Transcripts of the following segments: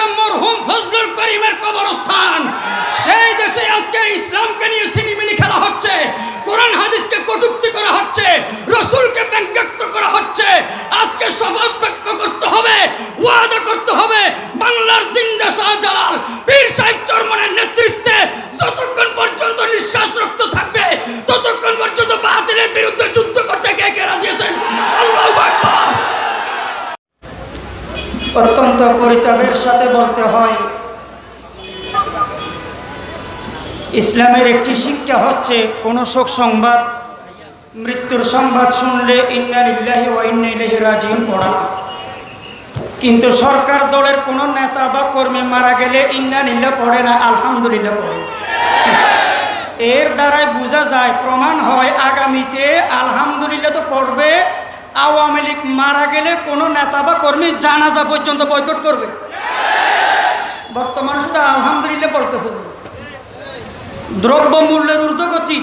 হচ্ছে মরহুম ফজলুল করিমের কবরস্থান। সেই দেশে আজকে ইসলামকে নিয়ে সিনিমিনি খেলা হচ্ছে, কোরআন হাদিসকে কটুক্তি করা হচ্ছে, রসুলকে ব্যঙ্গাক্ত করা হচ্ছে। আজকে সভাপ অত্যন্ত পরিতাপের সাথে বলতে হয়, ইসলামের একটি শিক্ষা হচ্ছে, কোনো শোক সংবাদ, মৃত্যুর সংবাদ শুনলে ইন্নালিল্লাহি ওয়া ইন্না ইলাইহি রাজিউন পড়া। কিন্তু সরকার দলের কোনো নেতা বা কর্মী মারা গেলে ইন্নালিল্লাহ পড়ে না, আলহামদুলিল্লাহ পড়ে। এর দ্বারাই বোঝা যায়, প্রমাণ হয় আগামীতে আলহামদুলিল্লাহ তো পড়বে আওয়ামী লীগ মারা গেলে কোনো নেতা বা কর্মী জানাজা পর্যন্ত বয়কট করবে বর্তমানে শুধু আলহামদুলিল্লাহ বলতেছে যে। দ্রব্য মূল্যের ঊর্ধ্বগতি,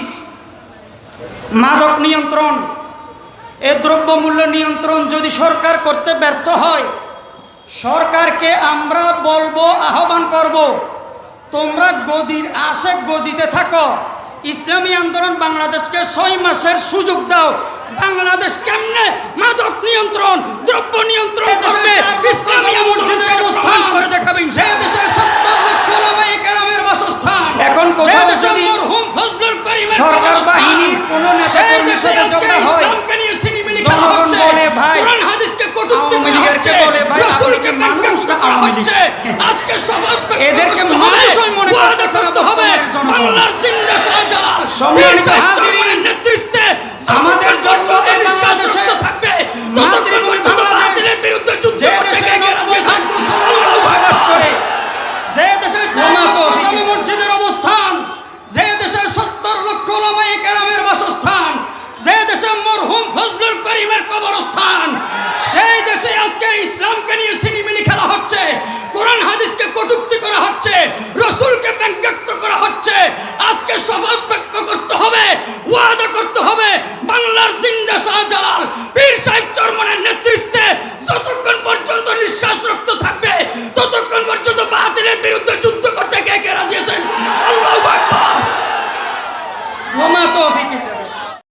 মাদক নিয়ন্ত্রণ, এ দ্রব্য মূল্য নিয়ন্ত্রণ যদি সরকার করতে ব্যর্থ হয়, সরকারকে আমরা বলব, আহ্বান করব, তোমরা গদির আশে গদিতে থাকো, ইসলামী আন্দোলন বাংলাদেশকে ছয় মাসের সুযোগ দাও বাংলাদেশ কেমনে মাদক নিয়ন্ত্রণ দ্রব্য নিয়ন্ত্রণ করবে ইসলামী মসজিদের অবস্থান করে দেখাবে সে দেশে সত্তর লক্ষ ওলামায়ে কেরামের বাসস্থান এখন কোথাও যদি মরহুম ফজলুল করিমের সরকার। বাহিনীর কোনো নেতা কর্মীর সাথে হয়, ইসলামকে নিয়ে সিনিমিনি খেলা হচ্ছে। কোরআন হাদিসকে কটূক্তি করা হচ্ছে। বলে, ভাই, রসুলকে আপনি মানুষ ব্যঙ্গাত্ব না করা হচ্ছে। আজকে শপথ এদেরকে করতে মনে ওয়াদা করতেছে না করতে হবে, বাংলার জিন্দা শাহজালাল, সম্মানিত হাজিরিন, করিমের কবরস্থান। সেই দেশে আজকে ইসলামকে নিয়ে সিনিমিনি খেলা হচ্ছে, কোরআন হাদিসকে কটুক্তি করা হচ্ছে, রসুলকে ব্যঙ্গাক্ত করা হচ্ছে। আজকে ব্যক্ত